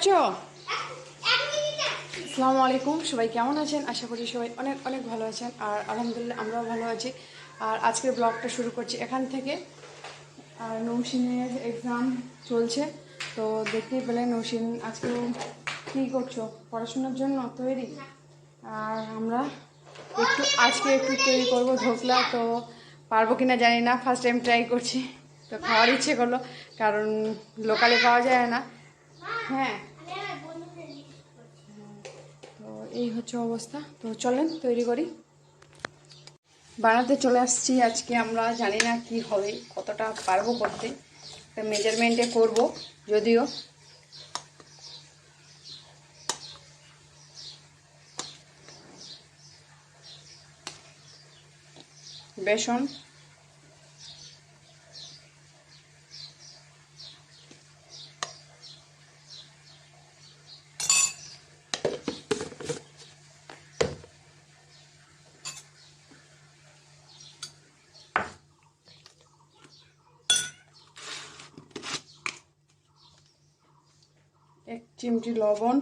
করছ আসসালামু আলাইকুম সবাই কেমন আছেন? আশা করি সবাই অনেক অনেক ভালো আছেন আর আলহামদুলিল্লাহ আমরাও ভালো আছি। আর আজকের ব্লগটা শুরু করছি এখান থেকে। আর নৌসিনের এক্সাম চলছে তো দেখতেই পেলে নৌসিন আজকেও কী করছ? পড়াশোনার জন্য তৈরি? আর আমরা একটু আজকে একটু তৈরি করব ধোকলা তো পারব কিনা জানি না ফার্স্ট টাইম ট্রাই করছি। তো খাওয়ার ইচ্ছে করল কারণ লোকালে পাওয়া যায় না। হ্যাঁ তো এই হচ্ছে অবস্থা। তো চলেন তৈরি করি। বানাতে চলে আসছি। আজকে আমরা জানি না কি হবে, কতটা পারব করতে। মেজারমেন্টে করব, যদিও। বেসন। চিমটি লবণ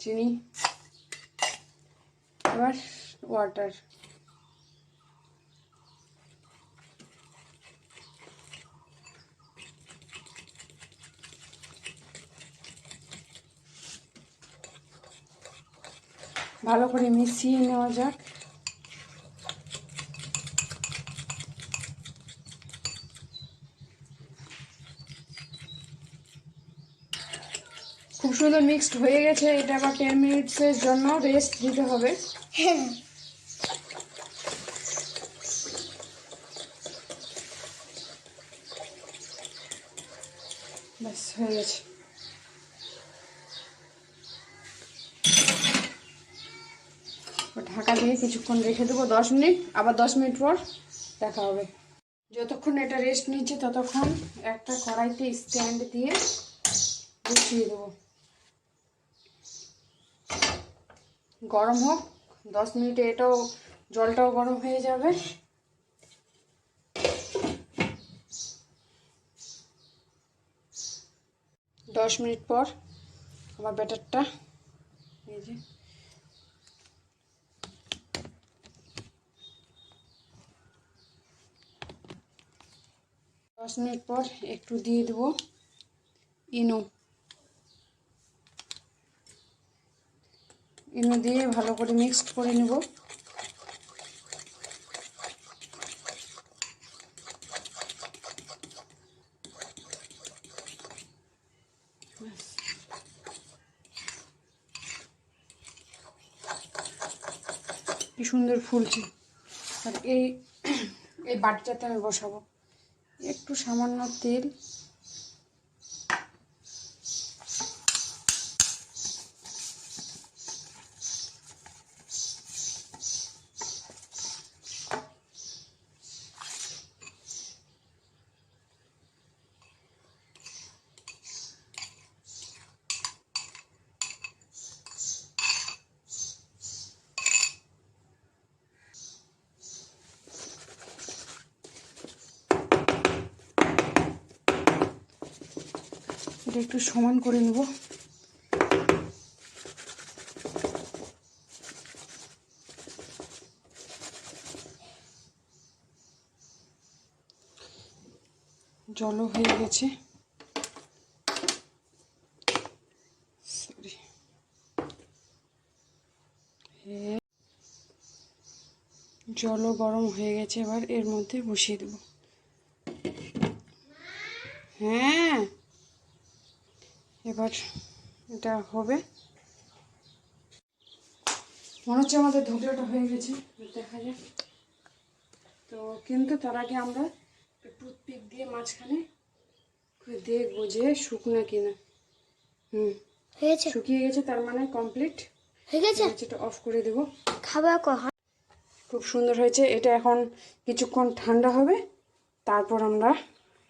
চিনি এবার ওয়াটার ভালো করে মিশিয়ে নেওয়া যাক। সুন্দর মিক্সড হয়ে গেছে, এটা আবার টেন মিনিটসের জন্য রেস্ট দিতে হবে। ব্যাস, হয়ে গেছে। ঢাকা দিয়ে কিছুক্ষণ রেখে দেবো, দশ মিনিট, আবার দশ মিনিট পর দেখা হবে। যতক্ষণ এটা রেস্ট নিচ্ছে ততক্ষণ একটা কড়াইতে স্ট্যান্ড দিয়ে বসিয়ে দেবো। গরম হোক, দশ মিনিটে এটাও, জলটাও গরম হয়ে যাবে। দশ মিনিট পর আমার ব্যাটারটা, এই যে। দশ মিনিট পর একটু দিয়ে দেবো ইনো। ইনো দিয়ে ভালো করে মিক্সড করে নেব। কি সুন্দর ফুলছে। আর এই এই বাটিটাতে আমি বসাবো। একটু সামান্য তেল। একটু সমান করে নেব। জলও হয়ে গেছে। সরি জলও গরম হয়ে গেছে, এবার এর মধ্যে বসিয়ে দেব। হ্যাঁ? এবার এটা হবে। মনে হচ্ছে আমাদের ধোকলাটা হয়ে গেছে দেখা যাক। তো কিন্তু তার আগে আমরা টুথপিক দিয়ে মাঝখানে দেখব যে শুকনা কিনা। হুম। হয়েছে। শুকিয়ে গেছে তার মানে কমপ্লিট হয়ে গেছে? এটা অফ করে দেবো। খাবার কখন? খুব সুন্দর হয়েছে। এটা এখন কিছুক্ষণ ঠান্ডা হবে তারপর আমরা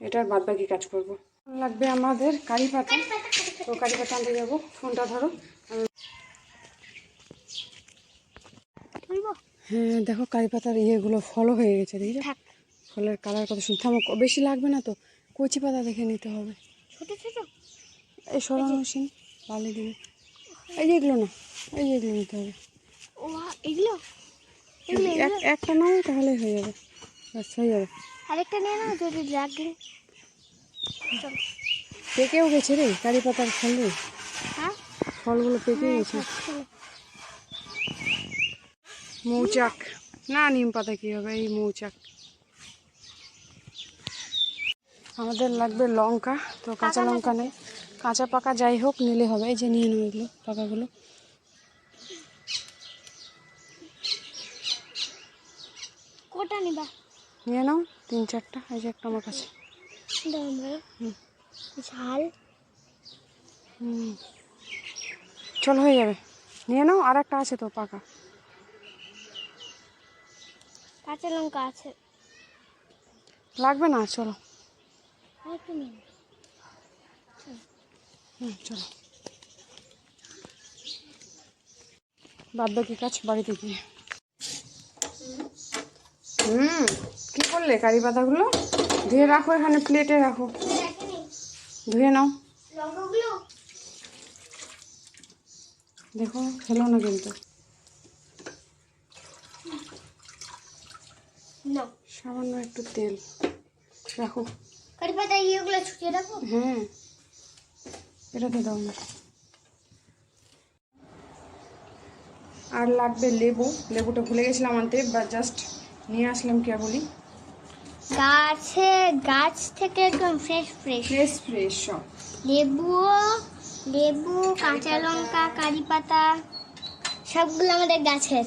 এটার বাদবাকি কাজ করব। লাগবে আমাদের কারি পাতা। তো কারি পাতা আনতে যাব। ফোনটা ধরো। হ্যাঁ দেখো কারি পাতার ইয়েগুলো ফলও হয়ে গেছে দেখি ফলের কালার কত শুনতে আমার বেশি লাগবে না তো? কচি পাতা দেখে নিতে হবে। ছোট ছোট। এই সরানো মেশিন বালি দিবে। এই যে এগুলো না এই যে এগুলো নিতে হবে। ও এগুলো? একটা নাও তাহলে হয়ে যাবে। ব্যাস হয়ে যাবে। আরেকটা নিয়ে নাও যদি লাগে। চল। পেকেও গেছে রে কারি পাতার ফল রে। হ্যাঁ? ফলগুলো পেকে গেছে। মৌচাক। না নিম পাতা কি হবে? এই মৌচাক। আমাদের লাগবে লঙ্কা তো কাঁচা লঙ্কা নেই। কাঁচা পাকা যাই হোক নিলে হবে। এই যে নিয়ে নেব এগুলো পাকাগুলো। কোটা নিবা? নিয়ে নাও তিন চারটা। এই যে একটা আমার কাছে। হুম। ঝাল? হুম। চল হয়ে যাবে। নিয়ে নাও আর একটা আছে তো পাকা। কাঁচা লঙ্কা আছে। লাগবে না? চলো। নাও। হুম চলো। বাদ বাকি কাজ বাড়িতে গিয়ে হুম। কি করলে কারি পাতাগুলো? ধুয়ে রাখো এখানে প্লেটে রাখো। ধুয়ে নাও। দেখো ফেলো না কিন্তু। সামান্য একটু তেল রাখো। হ্যাঁ এটাতে দাও না। আর লাগবে লেবু। লেবুটা ভুলে গেছিলাম আনতে বা জাস্ট নিয়ে আসলাম কে বলি গাছে গাছ থেকে একদম ফ্রেশ ফ্রেশ ফ্রেশ ফ্রেশ সব। লেবু লেবু কাঁচা লঙ্কা কারি পাতা সবগুলো আমাদের গাছের।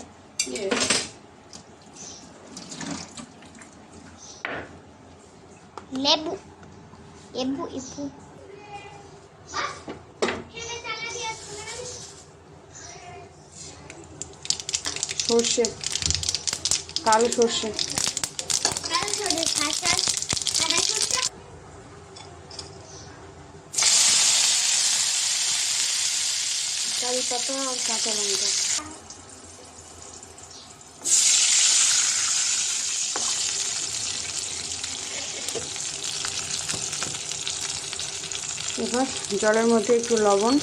লেবু লেবু লেবু। সর্ষে কালো সর্ষে কারি পাতা আর কাঁচা লঙ্কা এবার জলের মধ্যে একটু লবণ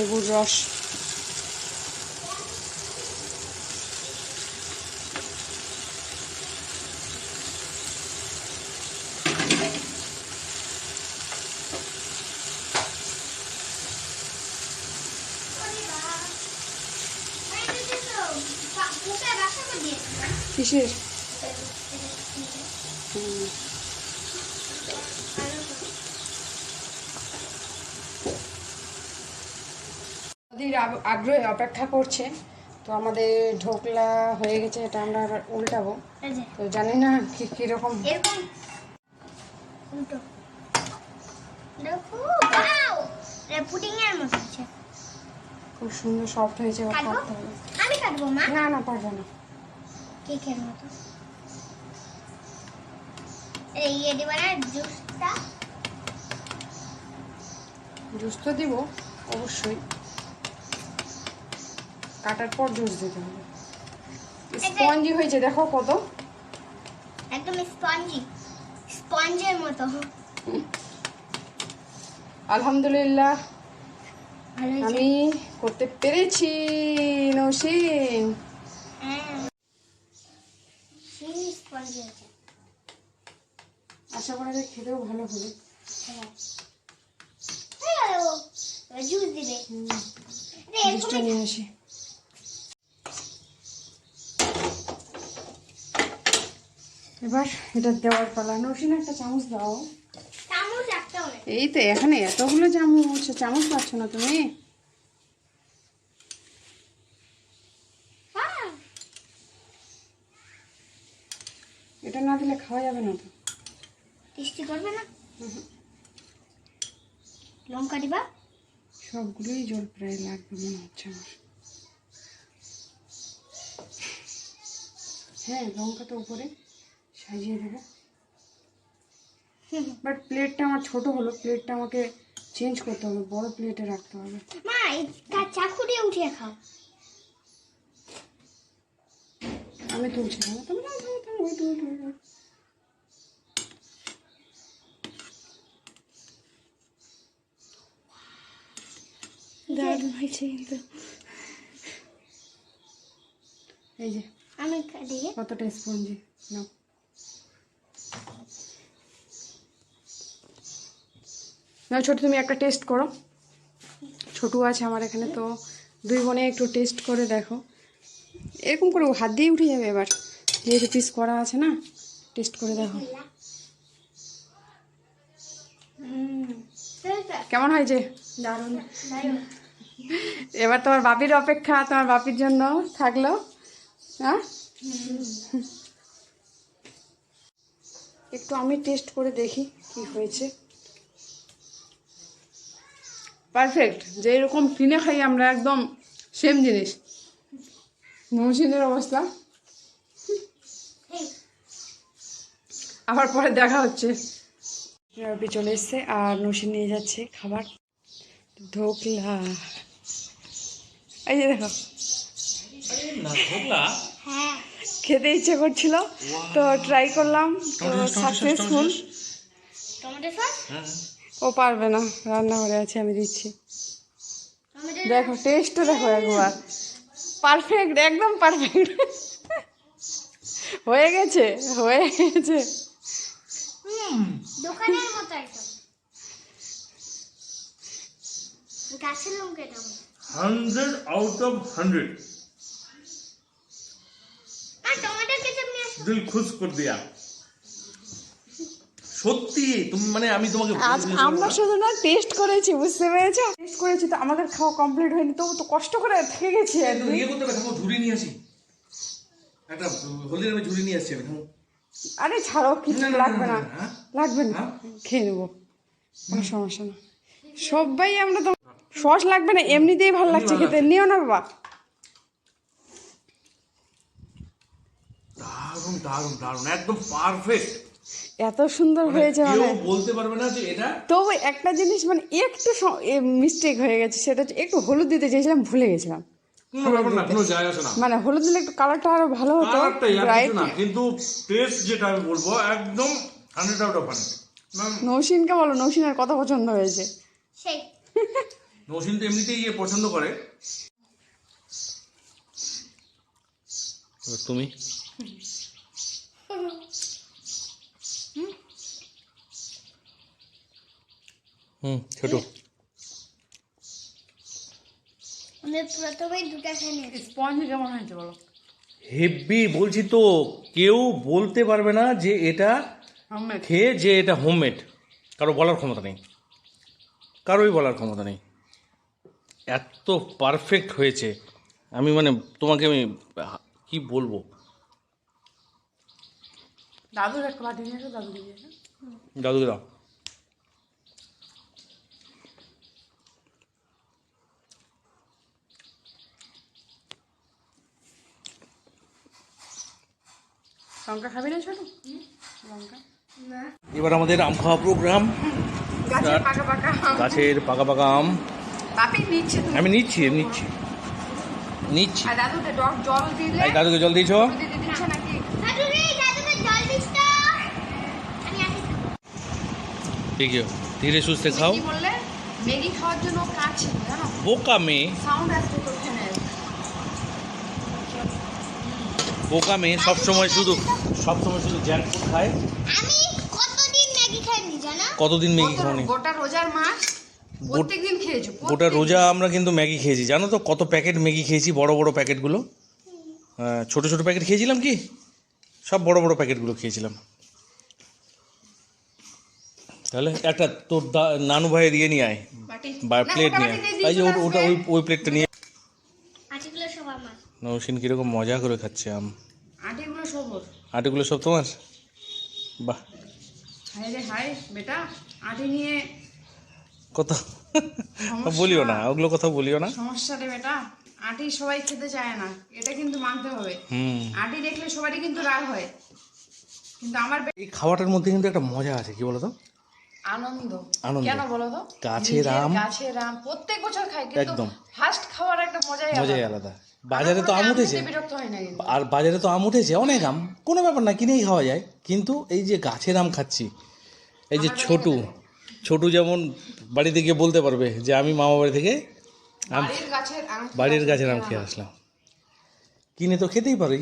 লেবুর রস। কিসের হুম, ওদের আগ- আগ্রহে অপেক্ষা করছে। তো আমাদের ঢোকলা হয়ে গেছে এটা আমরা এবার উল্টাবো। তো জানি না কি কীরকম খুব সুন্দর সফট হয়েছে আমি কাটবো না না পারব না। কেকের মতো। ইয়ে দেবো না জুসটা জুস তো দিব অবশ্যই। কাটার পর জুস দিতে হবে। স্পঞ্জি হয়েছে দেখো কত। একদম স্পঞ্জি স্পঞ্জের মতো। আলহামদুলিল্লাহ আমি করতে পেরেছি নৌসিন। হ্যাঁ আশা করা যায় খেতেও ভালো হবে। হ্যাঁ। জুস দিবে। নিয়ে আসি। এবার এটা দেওয়ার পালা। নসিন একটা চামচ দাও। এই তো এখানে এতগুলো চামচ চামচ পাচ্ছ না তুমি? হ্যাঁ। এটা না দিলে খাওয়া যাবে না তো। টেস্টি করবে না? লঙ্কা দিবা? সবগুলোই জল প্রায় লাগবে মনে হচ্ছে আমার। হ্যাঁ লঙ্কা তো উপরে। সাজিয়ে দেবো বাট প্লেটটা আমার ছোট হলো প্লেটটা আমাকে চেঞ্জ করতে হবে বড় প্লেটে রাখতে হবে। মা তার চাকু দিয়ে উঠিয়ে খাও। আমি তুলছি না তুমি নাও, থামো, থামো, ওই তো, ওই তো, ওই। তো। দারুণ হয়েছে কিন্তু। এই যে আমি কতটা স্পঞ্জি নাও। না, ছোট, তুমি একটা টেস্ট করো। ছোটু আছে আমার এখানে, তো দুই বোনে একটু টেস্ট করে দেখো। এরকম করে হাত দিয়ে উঠে যাবে এবার। যেহেতু পিস করা আছে না টেস্ট করে দেখো। কেমন হয়েছে? দারুণ। এবার তোমার বাপির অপেক্ষা, তোমার বাপির জন্য থাকল। হ্যাঁ? একটু আমি টেস্ট করে দেখি কি হয়েছে। পারফেক্ট যে এরকম কিনে খাই আমরা একদম সেম জিনিস। মৌসিনের অবস্থা। আবার পরে দেখা হচ্ছে। চলে এসছে আর নসিন নিয়ে যাচ্ছে খাবার। ঢোকলা এই যে দেখো। হ্যাঁ। খেতে ইচ্ছে করছিল তো ট্রাই করলাম তো সাকসেসফুল টমেটো সস ও পারবে না। রান্না রান্নাঘরে আছে আমি দিচ্ছি। দেখো টেস্টও দেখো একবার। পারফেক্ট একদম পারফেক্ট হয়ে গেছে হয়ে গেছে। দোকানের মতো একদম গাছের লঙ্কা এটা হান্ড্রেড আউট অফ হান্ড্রেড। আর টমেটো কেচাপ নিয়ে দিল খুশ করে দিয়া। সত্যি? তুমি মানে আমি তোমাকে আমরা শুধু না টেস্ট করেছি বুঝতে পেরেছ? টেস্ট করেছি তো আমাদের খাওয়া কমপ্লিট হয়নি তবু তো কষ্ট করে থেকে গেছি আর ইয়ে করতে থামো ঝুড়ি নিয়ে আসি। একটা হলদির আমি ঝুড়ি নিয়ে আসছি আমি আরে ছাড়ো কিছু লাগবে না? লাগবে না। হ্যাঁ? খেয়ে নেব। কোনো সমস্যা না। সবাই আমরা তো সস লাগবে না এমনিতেই ভালো লাগছে খেতে। নিও না বাবা। দারুণ দারুণ দারুণ একদম পারফেক্ট এত সুন্দর হয়েছে মানে বলতে পারবে না যে এটা তবু একটা জিনিস মানে একটু মিস্টেক হয়ে গেছে সেটা হচ্ছে একটু হলুদ দিতে চেয়েছিলাম ভুলে গেছিলাম। মানে হলুদ দিলে একটু কালারটা আরও ভালো হতো কিন্তু টেস্ট যেটা আমি বলব একদম হান্ড্রেড আউট অফ হান্ড্রেড নৌসিনকে বলো নৌসিনের কথা পছন্দ হয়েছে? সেই। নৌসিন তো এমনিতেই ইয়ে পছন্দ করে। তুমি? হুম ছোট। আমি প্রথমেই দুটা খেয়ে স্পঞ্জ কেমন হয়েছে বলো? হেভি বলছি তো কেউ বলতে পারবে না যে এটা খেয়ে যে এটা হোমমেড কারও বলার ক্ষমতা নেই। কারোই বলার ক্ষমতা নেই। এত পারফেক্ট হয়েছে। আমি মানে তোমাকে আমি কি বলব? দাদুর একটা বাটি নিয়ে দাদু দাদুকে দাও। লঙ্কা খাবি না ছোট? লঙ্কা। এবার আমাদের আম খাওয়া প্রোগ্রাম গাছের পাকা পাকা আম। গাছের পাকা পাকা আম। নিচ্ছে নিচ্ছি নিচ্ছি। দাদুকে জল দিলে এই দাদুকে জল দিয়েছ? ঠিক ধীরে সুস্থে খাও। কি বললে? ম্যাগি খাওয়ার জন্য ও কাছে জানো? বোকা মেয়ে। সাউন্ড আসছে তোর ফোনে বোকা মেয়ে সবসময় শুধু সবসময় শুধু জ্যাঙ্ক ফুড খায়। আমি কতদিন ম্যাগি খাইনি জানা? কতদিন ম্যাগি খাওনি? গোটা রোজার মাস প্রত্যেকদিন খেয়েছো গোটা রোজা আমরা কিন্তু ম্যাগি খেয়েছি। জানো তো কত প্যাকেট ম্যাগি খেয়েছি বড় বড় প্যাকেটগুলো? হ্যাঁ, ছোট ছোট প্যাকেট খেয়েছিলাম কি? সব বড় বড় প্যাকেটগুলো খেয়েছিলাম। তাহলে একটা তোর দা- নানু ভাইয়ের ইয়ে নিয়ে আয়। বা প্লেট নিয়ে আয়। এই যে ওটা- ওই ওই প্লেটটা নিয়ে নৌসিন কীরকম মজা করে খাচ্ছে আম। আটিগুলো সব। আটিগুলো সব তোমার? বাহ। হায় রে হায় বেটা আটি নিয়ে কথা বলিও না ওগুলো কথা বলিও না। সমস্যা রে বেটা আটি সবাই খেতে চায় না এটা কিন্তু মানতে হবে। হুম। আটি দেখলে সবারই কিন্তু রাগ হয়। কিন্তু আমার এই খাওয়াটার মধ্যে কিন্তু একটা মজা আছে কি বলো তো আনন্দ। আনন্দ। কেন বলো তো গাছের আম। গাছের আম প্রত্যেক বছর খাই কিন্তু। ফার্স্ট খাওয়ার একটা মজাই মজাই আলাদা। বাজারে তো আম উঠেছে। আর বাজারে তো আম উঠেছে অনেক আম। কোনো ব্যাপার না কিনেই খাওয়া যায়। কিন্তু এই যে গাছের আম খাচ্ছি এই যে ছোটু ছোটু যেমন বাড়িতে গিয়ে বলতে পারবে যে আমি মামা বাড়ি থেকে আম বাড়ির গাছের আম খেয়ে আসলাম কিনে? তো খেতেই পারে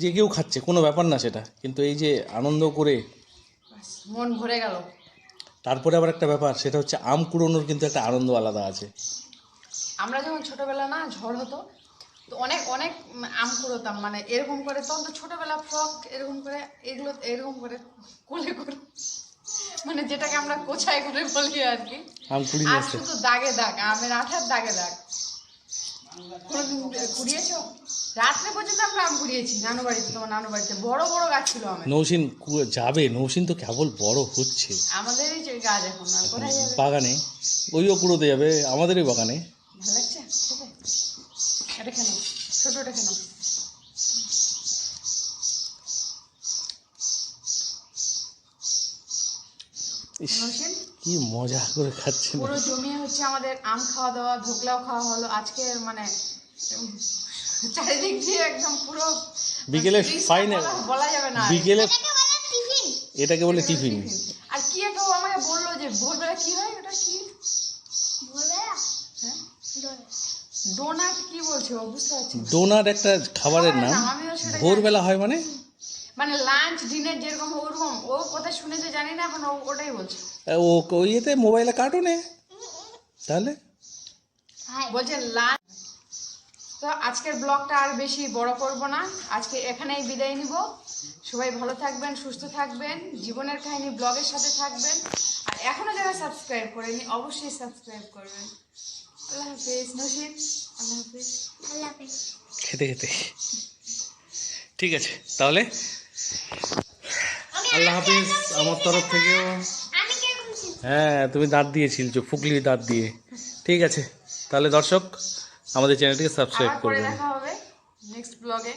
যে কেউ খাচ্ছে কোনো ব্যাপার না সেটা। কিন্তু এই যে আনন্দ করে মন ভরে গেল। তারপরে আবার একটা ব্যাপার সেটা হচ্ছে আম কুড়োনোর কিন্তু একটা আনন্দ আলাদা আছে। আমরা যখন ছোটবেলা না ঝড় হতো তো অনেক অনেক আম কুড়োতাম মানে এরকম করে তখন তো ছোটবেলা ফ্রক এরকম করে এগুলো এরকম করে কোলে করে মানে যেটাকে আমরা কোচাই করে বলি আর কি। আম আর শুধু দাগে দাগ আমের আঠার দাগে দাগ। কোনোদিন কুড়িয়েছো? রাত্রে পর্যন্ত আমরা আম কুড়িয়েছি নানু বাড়িতে তোমার নানু বাড়িতে বড় বড় গাছ ছিল আমের। নৌসিন যাবে নৌসিন তো কেবল বড় হচ্ছে। আমাদেরই যে গাছ এখন আর কোথায় যাবে? বাগানে ওইও কুড়োতে যাবে আমাদেরই বাগানে। ভালো লাগছে? এটা কেন ছোটটা কেন ইস, কি মজা করে খাচ্ছে পুরো জমিয়ে হচ্ছে আমাদের আম খাওয়া দাওয়া ধোকলাও খাওয়া হলো। আজকে মানে চারিদিক দিয়ে একদম পুরো বিকেলে ফ্রিজটা final- বলা- যাবে না বিকেলে এটাকে বলে টিফিন। এটাকে বলে টিফিন। আর কি একটা আমাকে বলল যে ভোরবেলা কি হয় ওটা কি ভোরবেলা হ্যাঁ দোলে। ডোনাট কি বলছে ও বুঝতে পারছি না। ডোনাট একটা খাবারের নাম নাম, আমিও সেটা জানি। ভোরবেলা হয় মানে? মানে লাঞ্চ ডিনার যেরকম ওরকম। ও কোথায় শুনেছে জানি না এখন ও ওটাই বলছে। ও ওই ইয়েতে মোবাইলে কার্টুনে? তাহলে? বলছে লাঞ্চ। তো আজকের ব্লগটা আর বেশি বড় করব না। আজকে এখানেই বিদায় নিব। সবাই ভালো থাকবেন সুস্থ থাকবেন জীবনের কাহিনী ব্লগের সাথে থাকবেন। আর এখনও যারা সাবস্ক্রাইব করেনি অবশ্যই সাবস্ক্রাইব করবেন। আল্লাহ হাফিজ নসিন আল্লাহ হাফিজ আল্লাহ হাফেজ খেতে খেতে। ঠিক আছে তাহলে? আল্লাহ হাফিজ আমার তরফ থেকেও। হ্যাঁ তুমি দাঁত দিয়ে ছিলছো ফুকলি দাঁত দিয়ে। ঠিক আছে তাহলে দর্শক আমাদের চ্যানেলটিকে সাবস্ক্রাইব করবে করবেন। দেখা হবে নেক্সট ব্লগে।